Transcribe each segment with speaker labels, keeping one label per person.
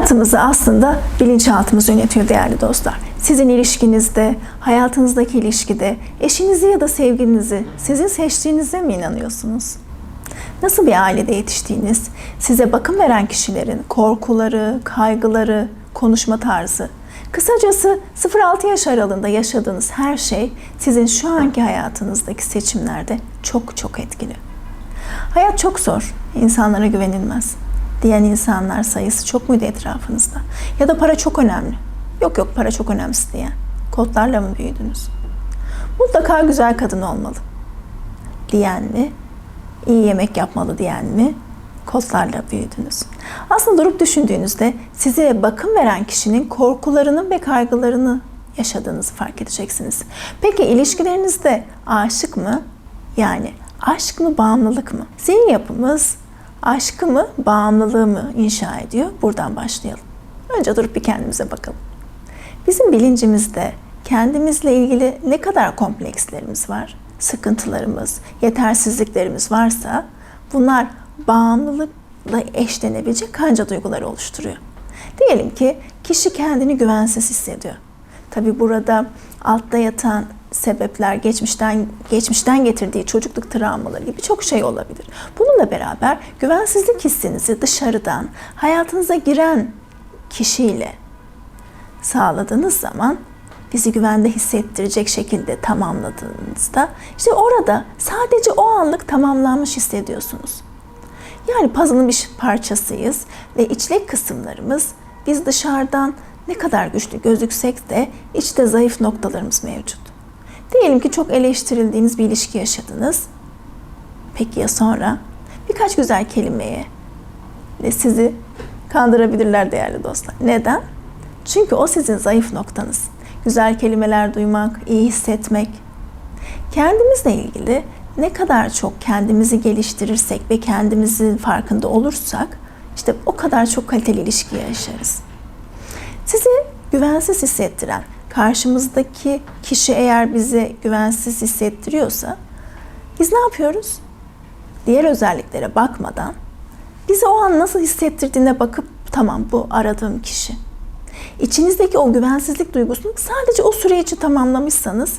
Speaker 1: Hayatımızı aslında bilinçaltımız yönetiyor değerli dostlar. Sizin ilişkinizde, hayatınızdaki ilişkide, eşinizi ya da sevgilinizi sizin seçtiğinize mi inanıyorsunuz? Nasıl bir ailede yetiştiğiniz, size bakım veren kişilerin korkuları, kaygıları, konuşma tarzı, kısacası 0-6 yaş aralığında yaşadığınız her şey sizin şu anki hayatınızdaki seçimlerde çok çok etkili. Hayat çok zor, insanlara güvenilmez diyen insanlar sayısı çok muydu etrafınızda? Ya da para çok önemli. Yok yok para çok önemsiz diyen. Kodlarla mı büyüdünüz? Mutlaka güzel kadın olmalı. Diyen mi? İyi yemek yapmalı diyen mi? Kodlarla büyüdünüz. Aslında durup düşündüğünüzde size bakım veren kişinin korkularını ve kaygılarını yaşadığınızı fark edeceksiniz. Peki ilişkilerinizde aşık mı? Yani aşk mı bağımlılık mı? Zihin yapımız aşkı mı bağımlılığı mı inşa ediyor? Buradan başlayalım. Önce durup bir kendimize bakalım. Bizim bilincimizde kendimizle ilgili ne kadar komplekslerimiz var, sıkıntılarımız, yetersizliklerimiz varsa bunlar bağımlılıkla eşlenebilecek kanca duyguları oluşturuyor. Diyelim ki kişi kendini güvensiz hissediyor. Tabi burada altta yatan sebepler geçmişten geçmişten getirdiği çocukluk travmaları gibi çok şey olabilir. Bununla beraber güvensizlik hissinizi dışarıdan hayatınıza giren kişiyle sağladığınız zaman bizi güvende hissettirecek şekilde tamamladığınızda işte orada sadece o anlık tamamlanmış hissediyorsunuz. Yani puzzle'ın bir parçasıyız ve içlek kısımlarımız biz dışarıdan ne kadar güçlü gözüksek de içte zayıf noktalarımız mevcut. Diyelim ki çok eleştirildiğiniz bir ilişki yaşadınız. Peki ya sonra? Birkaç güzel kelimeye ve sizi kandırabilirler değerli dostlar. Neden? Çünkü o sizin zayıf noktanız. Güzel kelimeler duymak, iyi hissetmek. Kendimizle ilgili ne kadar çok kendimizi geliştirirsek ve kendimizin farkında olursak işte o kadar çok kaliteli ilişki yaşarız. Sizi güvensiz hissettiren, karşımızdaki kişi eğer bizi güvensiz hissettiriyorsa biz ne yapıyoruz? Diğer özelliklere bakmadan bizi o an nasıl hissettirdiğine bakıp tamam bu aradığım kişi. İçinizdeki o güvensizlik duygusunu sadece o süre için tamamlamışsanız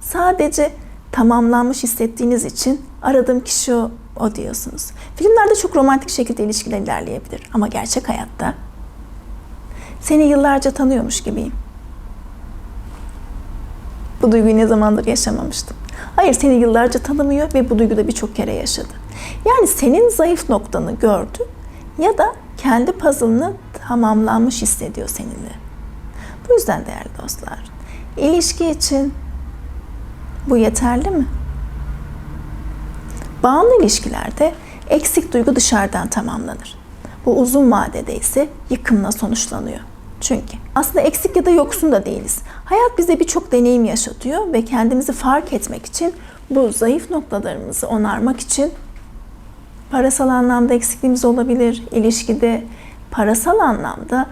Speaker 1: sadece tamamlanmış hissettiğiniz için aradığım kişi o, o diyorsunuz. Filmlerde çok romantik şekilde ilişkiler ilerleyebilir ama gerçek hayatta seni yıllarca tanıyormuş gibiyim. Bu duyguyu ne zamandır yaşamamıştım. Hayır seni yıllarca tanımıyor ve bu duyguda birçok kere yaşadı. Yani senin zayıf noktanı gördü ya da kendi puzzle'ını tamamlanmış hissediyor seninle. Bu yüzden değerli dostlar, ilişki için bu yeterli mi? Bağımlı ilişkilerde eksik duygu dışarıdan tamamlanır. Bu uzun vadede ise yıkımla sonuçlanıyor. Çünkü aslında eksik ya da yoksun da değiliz. Hayat bize birçok deneyim yaşatıyor ve kendimizi fark etmek için bu zayıf noktalarımızı onarmak için parasal anlamda eksikliğimiz olabilir. İlişkide parasal anlamda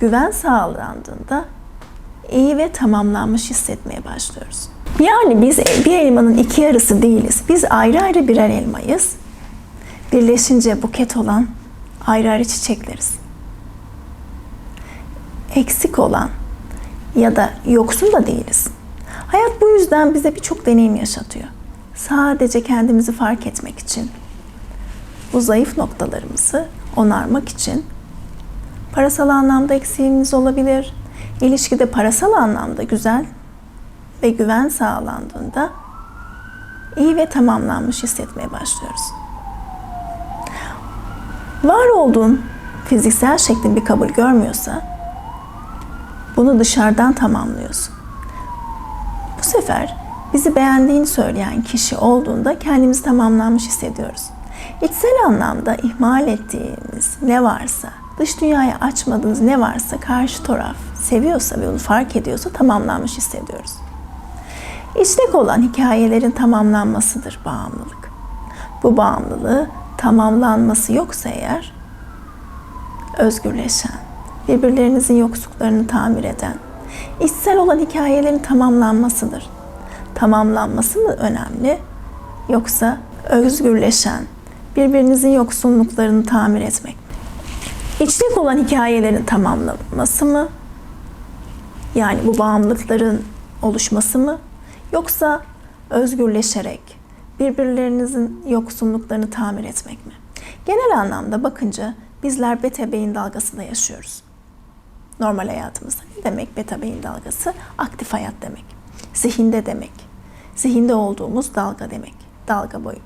Speaker 1: güven sağlandığında iyi ve tamamlanmış hissetmeye başlıyoruz. Yani biz bir elmanın iki yarısı değiliz. Biz ayrı ayrı birer elmayız. Birleşince buket olan ayrı ayrı çiçekleriz. Eksik olan ya da yoksun da değiliz. Hayat bu yüzden bize birçok deneyim yaşatıyor. Sadece kendimizi fark etmek için, bu zayıf noktalarımızı onarmak için parasal anlamda eksiğimiz olabilir. İlişkide parasal anlamda güzel ve güven sağlandığında iyi ve tamamlanmış hissetmeye başlıyoruz. Var olduğun fiziksel şeklin bir kabul görmüyorsa bunu dışarıdan tamamlıyorsun. Bu sefer bizi beğendiğini söyleyen kişi olduğunda kendimizi tamamlanmış hissediyoruz. İçsel anlamda ihmal ettiğimiz ne varsa, dış dünyaya açmadığınız ne varsa karşı taraf seviyorsa ve onu fark ediyorsa tamamlanmış hissediyoruz. İçtek olan hikayelerin tamamlanmasıdır bağımlılık. Bu bağımlılığı tamamlanması yoksa eğer özgürleşen, birbirlerinizin yoksuklarını tamir eden, içsel olan hikayelerin tamamlanmasıdır. Tamamlanması mı önemli yoksa özgürleşen, birbirinizin yoksunluklarını tamir etmek mi? İçlik olan hikayelerin tamamlanması mı? Yani bu bağımlılıkların oluşması mı? Yoksa özgürleşerek birbirlerinizin yoksunluklarını tamir etmek mi? Genel anlamda bakınca bizler beta beyin dalgasında yaşıyoruz. Normal hayatımızda ne demek beta beyin dalgası? Aktif hayat demek. Zihinde demek. Zihinde olduğumuz dalga demek. Dalga boyu.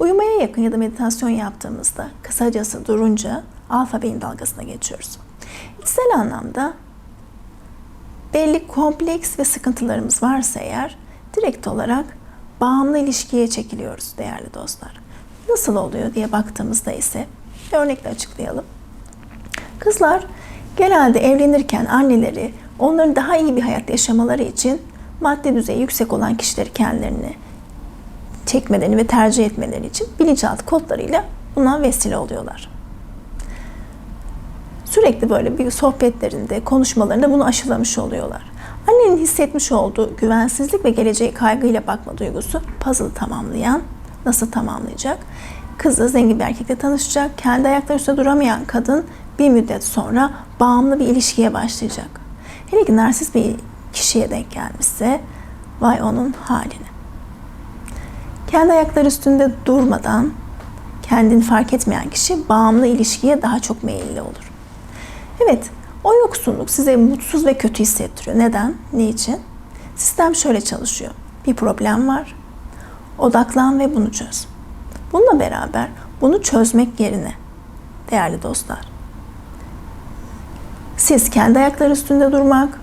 Speaker 1: Uyumaya yakın ya da meditasyon yaptığımızda kısacası durunca alfa beyin dalgasına geçiyoruz. İçsel anlamda belli kompleks ve sıkıntılarımız varsa eğer direkt olarak bağımlı ilişkiye çekiliyoruz değerli dostlar. Nasıl oluyor diye baktığımızda ise bir örnekle açıklayalım. Kızlar genelde evlenirken anneleri onların daha iyi bir hayat yaşamaları için maddi düzeyi yüksek olan kişileri kendilerini çekmelerini ve tercih etmeleri için bilinçaltı kodlarıyla buna vesile oluyorlar. Sürekli böyle bir sohbetlerinde, konuşmalarında bunu aşılamış oluyorlar. Annenin hissetmiş olduğu güvensizlik ve geleceğe kaygıyla bakma duygusu puzzle'ı tamamlayan, nasıl tamamlayacak? Kızı zengin bir erkekle tanışacak, kendi ayakları üstünde duramayan kadın bir müddet sonra bağımlı bir ilişkiye başlayacak. Hele ki narsist bir kişiye denk gelmişse vay onun haline. Kendi ayakları üstünde durmadan kendini fark etmeyen kişi bağımlı ilişkiye daha çok meyilli olur. Evet, o yoksunluk size mutsuz ve kötü hissettiriyor. Neden? Niçin? Sistem şöyle çalışıyor. Bir problem var. Odaklan ve bunu çöz. Bununla beraber bunu çözmek yerine değerli dostlar. Siz kendi ayakları üstünde durmak,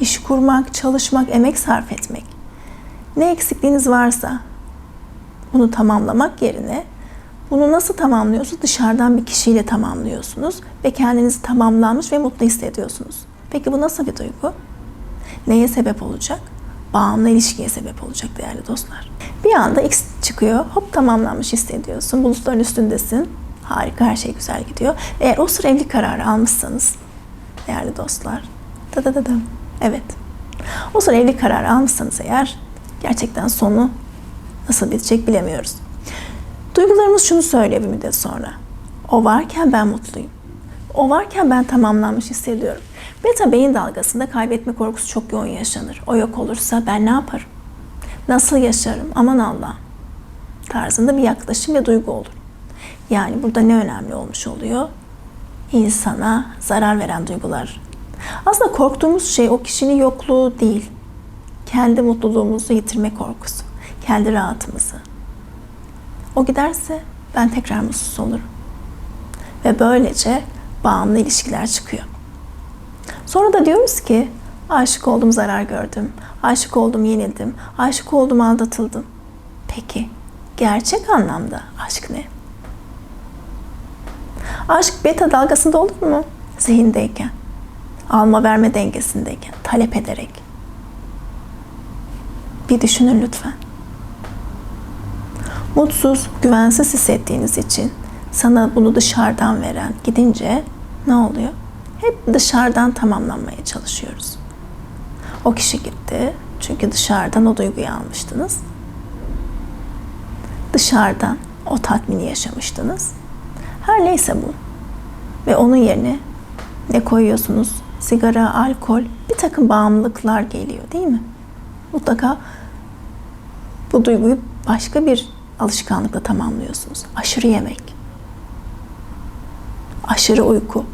Speaker 1: iş kurmak, çalışmak, emek sarf etmek. Ne eksikliğiniz varsa bunu tamamlamak yerine bunu nasıl tamamlıyorsunuz? Dışarıdan bir kişiyle tamamlıyorsunuz ve kendinizi tamamlanmış ve mutlu hissediyorsunuz. Peki bu nasıl bir duygu? Neye sebep olacak? Bağımlı ilişkiye sebep olacak değerli dostlar. Bir anda X çıkıyor, hop tamamlanmış hissediyorsun, bulutların üstündesin. Harika, her şey güzel gidiyor. Eğer o sıra evlilik kararı almışsanız, değerli dostlar, da da da da, evet. O sıra evlilik kararı almışsanız eğer, gerçekten sonu nasıl bitecek bilemiyoruz. Duygularımız şunu söylüyor bir müddet sonra. O varken ben mutluyum. O varken ben tamamlanmış hissediyorum. Beta beyin dalgasında kaybetme korkusu çok yoğun yaşanır. O yok olursa ben ne yaparım? Nasıl yaşarım? Aman Allah. Tarzında bir yaklaşım ve duygu olur. Yani burada ne önemli olmuş oluyor? İnsana zarar veren duygular. Aslında korktuğumuz şey o kişinin yokluğu değil. Kendi mutluluğumuzu yitirme korkusu. Kendi rahatımızı. O giderse ben tekrar mutsuz olurum. Ve böylece bağımlı ilişkiler çıkıyor. Sonra da diyoruz ki aşık oldum zarar gördüm, aşık oldum yenildim, aşık oldum aldatıldım. Peki gerçek anlamda aşk ne? Aşk beta dalgasında olur mu? Zihindeyken, alma verme dengesindeyken, talep ederek. Bir düşünün lütfen mutsuz, güvensiz hissettiğiniz için sana bunu dışarıdan veren gidince ne oluyor? Hep dışarıdan tamamlanmaya çalışıyoruz. O kişi gitti çünkü dışarıdan o duyguyu almıştınız. Dışarıdan o tatmini yaşamıştınız. Her neyse bu. Ve onun yerine ne koyuyorsunuz? Sigara, alkol, bir takım bağımlılıklar geliyor değil mi? Mutlaka bu duyguyu başka bir alışkanlıkla tamamlıyorsunuz. Aşırı yemek. Aşırı uyku.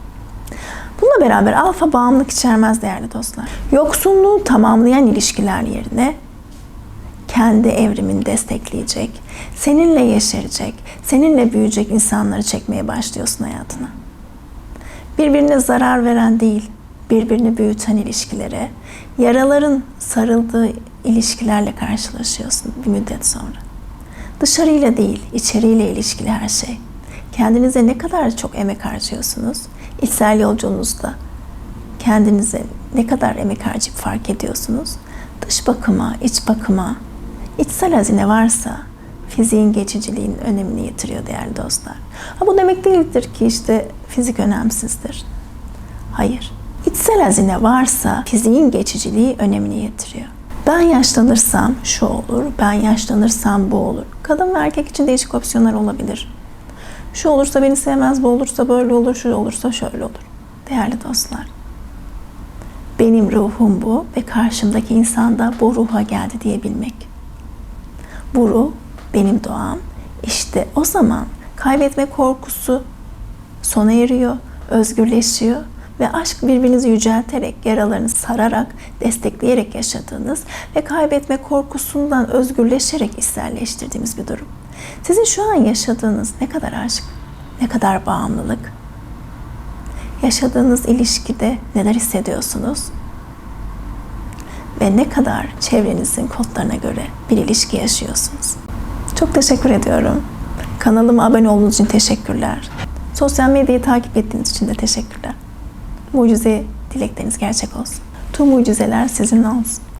Speaker 1: Bununla beraber alfa bağımlılık içermez değerli dostlar. Yoksunluğu tamamlayan ilişkiler yerine kendi evrimini destekleyecek, seninle yeşerecek, seninle büyüyecek insanları çekmeye başlıyorsun hayatına. Birbirine zarar veren değil, birbirini büyüten ilişkilere, yaraların sarıldığı ilişkilerle karşılaşıyorsun bir müddet sonra. Dışarıyla değil, içeriyle ilişkili her şey. Kendinize ne kadar çok emek harcıyorsunuz? İçsel yolculuğunuzda kendinize ne kadar emek harcayıp fark ediyorsunuz? Dış bakıma, iç bakıma, içsel hazine varsa fiziğin geçiciliğin önemini yitiriyor değerli dostlar. Ha bu demek değildir ki işte fizik önemsizdir. Hayır. İçsel hazine varsa fiziğin geçiciliği önemini yitiriyor. Ben yaşlanırsam şu olur, ben yaşlanırsam bu olur. Kadın ve erkek için değişik opsiyonlar olabilir. Şu olursa beni sevmez, bu olursa böyle olur, şu olursa şöyle olur. Değerli dostlar, benim ruhum bu ve karşımdaki insan da bu ruha geldi diyebilmek. Bu ruh benim doğam. İşte o zaman kaybetme korkusu sona eriyor, özgürleşiyor ve aşk birbirinizi yücelterek, yaralarını sararak, destekleyerek yaşadığınız ve kaybetme korkusundan özgürleşerek içselleştirdiğimiz bir durum. Sizin şu an yaşadığınız ne kadar aşk, ne kadar bağımlılık, yaşadığınız ilişkide neler hissediyorsunuz ve ne kadar çevrenizin kodlarına göre bir ilişki yaşıyorsunuz. Çok teşekkür ediyorum. Kanalıma abone olduğunuz için teşekkürler. Sosyal medyayı takip ettiğiniz için de teşekkürler. Mucize dilekleriniz gerçek olsun. Tüm mucizeler sizinle olsun.